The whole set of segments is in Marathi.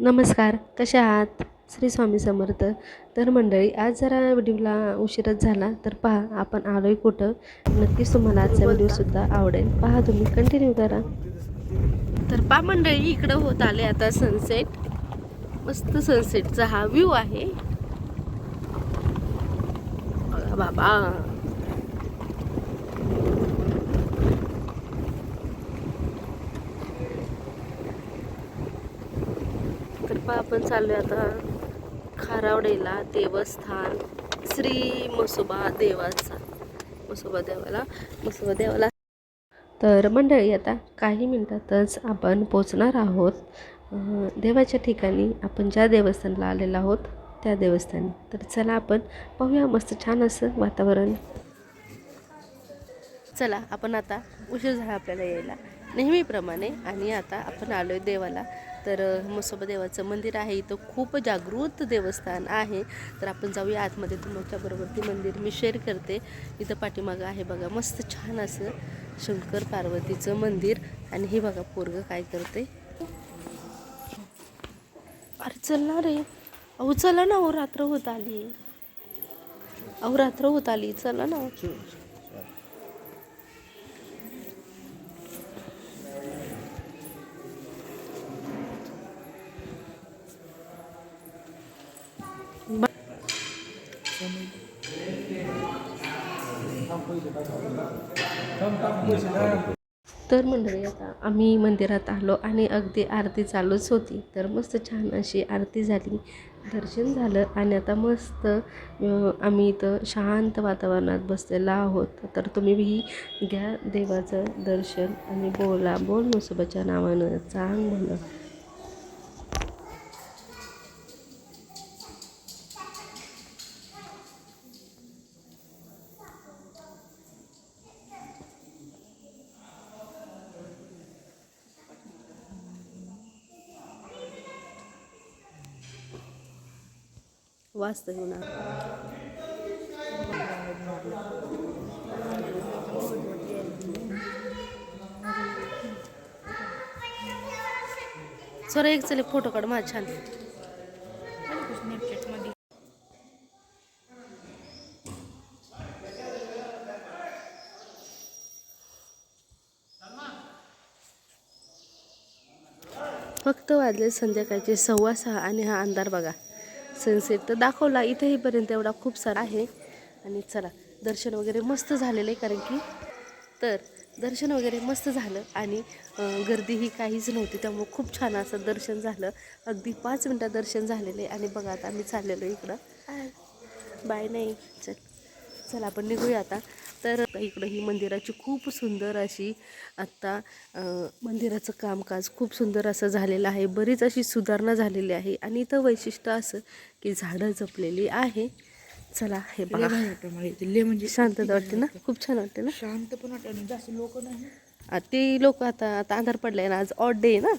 नमस्कार कशा आहात? श्री स्वामी समर्थ. तर मंडळी आज जरा व्हिडिओला उशीरच झाला तर पहा आपण आलोय कुठं? नक्कीच तुम्हाला आजचा व्हिडिओसुद्धा आवडेल. पहा तुम्ही कंटिन्यू करा. तर पहा मंडळी इकडं होत आले आता सनसेट मस्त सनसेटचा हा व्ह्यू आहे. बाबा. पहा आपण चाललोय आता खारावडेला देवस्थान श्री मसोबा देवाचा. मसोबा देवाला मसोबा देवाला. तर मंडळी आता काही मिनिटातच आपण पोचणार आहोत. देवाच्या ठिकाणी आपण ज्या देवस्थानला आलेलो आहोत त्या देवस्थानी. तर चला आपण पाहूया मस्त छान असं वातावरण. चला आपण आता उशीर झाला आपल्याला यायला. नेहमीप्रमाणे. आणि आता आपण आलो आहे देवाला. तर अ, मसोबा देवाचं मंदिर आहे. इथं खूप जागृत देवस्थान आहे. तर आपण जाऊया. आतमध्ये तुमच्याबरोबर ते मंदिर मी शेअर करते. इथं पाठीमागं आहे बघा मस्त छान असं शंकर पार्वतीचं मंदिर. आणि हे बघा पोरगं काय करते अरे चल ना रे. अहो चला ना. अहो रात्र होत आली. अहो रात्र होत आली. चला ना. तर मंडळी आता आम्ही मंदिरात आलो आणि अगदी आरती चालूच होती. तर मस्त छान अशी आरती झाली. दर्शन झालं आणि आता मस्त आम्ही इथं शांत वातावरणात बसलेलो आहोत. तर तुम्हीही घ्या देवाचं दर्शन आणि बोला. बोल मुसोबाच्या नावानं. चांग म्हणा वास्तव घेऊन सर एक चल फोटो काढ मा छान. फक्त वाजले संध्याकाळचे सव्वा सहा आणि हा अंधार बघा. सनसेट तर दाखवला इथेहीपर्यंत एवढा खूप सारा आहे. आणि चला दर्शन वगैरे मस्त झालेलं आहे कारण की तर दर्शन वगैरे मस्त झालं आणि गर्दी ही काहीच नव्हती. त्यामुळं खूप छान असं दर्शन झालं. अगदी पाच मिनटात दर्शन झालेलं आहे. आणि बघा आता आम्ही चाललेलो इकडं. बाय नाही. चल चला आपण निघूया आता. तर इकडं ही मंदिराची खूप सुंदर अशी आत्ता मंदिराचं कामकाज खूप सुंदर असं झालेलं आहे. बरीच अशी सुधारणा झालेली आहे आणि इथं वैशिष्ट्य असं की झाडं जपलेली आहे. चला हे बघा. म्हणजे शांतता वाटते ना? खूप छान वाटते ना? शांत पण वाटत जास्त लोक नाही. ते लोक आता आता अंधार पडलाय ना आज ऑड डे आहे ना?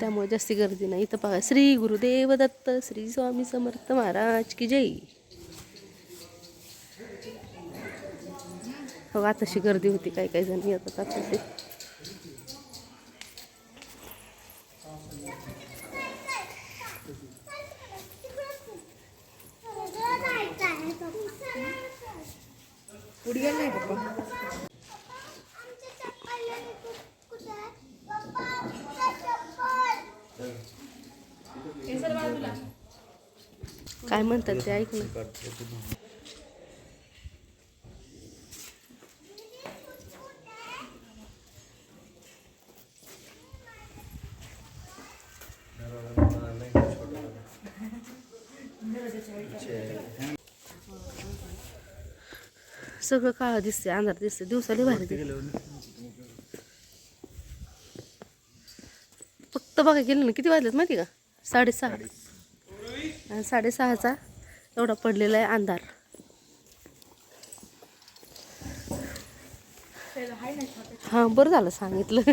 त्यामुळे जास्ती गर्दी नाही. इथं बघा श्री गुरुदेव दत्त श्री स्वामी समर्थ महाराज की जय. हो आताशी गर्दी होती काही काही जण येतात आता ते काय म्हणतात ते ऐक ना. सगळं काळं दिसते अंधार दिसते दिवसाला भारी फक्त बघा गेलं ना किती वाजलेत माहिती का? साडेसहा. आणि साडेसहाचा एवढा पडलेला आहे अंधार. हां बरं झालं सांगितलं.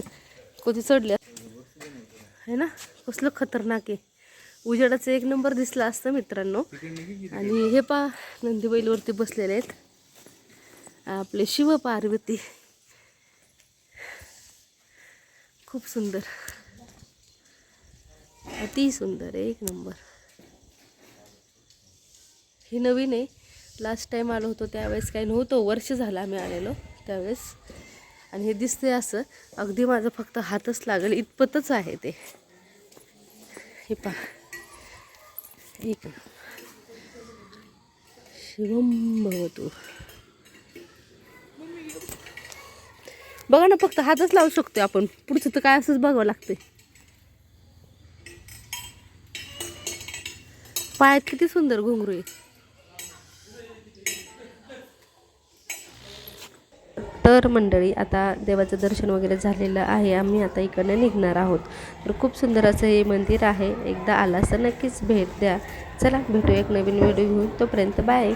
कधी चढले आहे ना? कसलं खतरनाक आहे. उजेडाचं एक नंबर दिसला असतं मित्रांनो. आणि हे पा नंदीबैलवरती बसलेले आहेत. आपले शिव पार्वती खूप सुंदर. अति सुंदर आहे एक नंबर. हे नवीन आहे. लास्ट टाईम आलो होतो त्यावेळेस काही नव्हतं. वर्ष झालं आम्ही आलेलो त्यावेळेस. आणि हे दिसते असं. अगदी माझं फक्त हातच लागेल. इतपतच आहे ते. हे पहा. एक. शिवम भवतो. बघा ना फक्त हातच लावू शकतो आपण. पुढचं तर काय असंच बघावं लागते पायात किती सुंदर घुंगरू आहे. तर मंडळी आता देवाचं दर्शन वगैरे झालेलं आहे. आम्ही आता इकडनं निघणार आहोत. तर खूप सुंदर असं हे मंदिर आहे. एकदा आला तर नक्कीच भेट द्या. चला भेटू एक नवीन व्हिडिओ घेऊन. तोपर्यंत बाय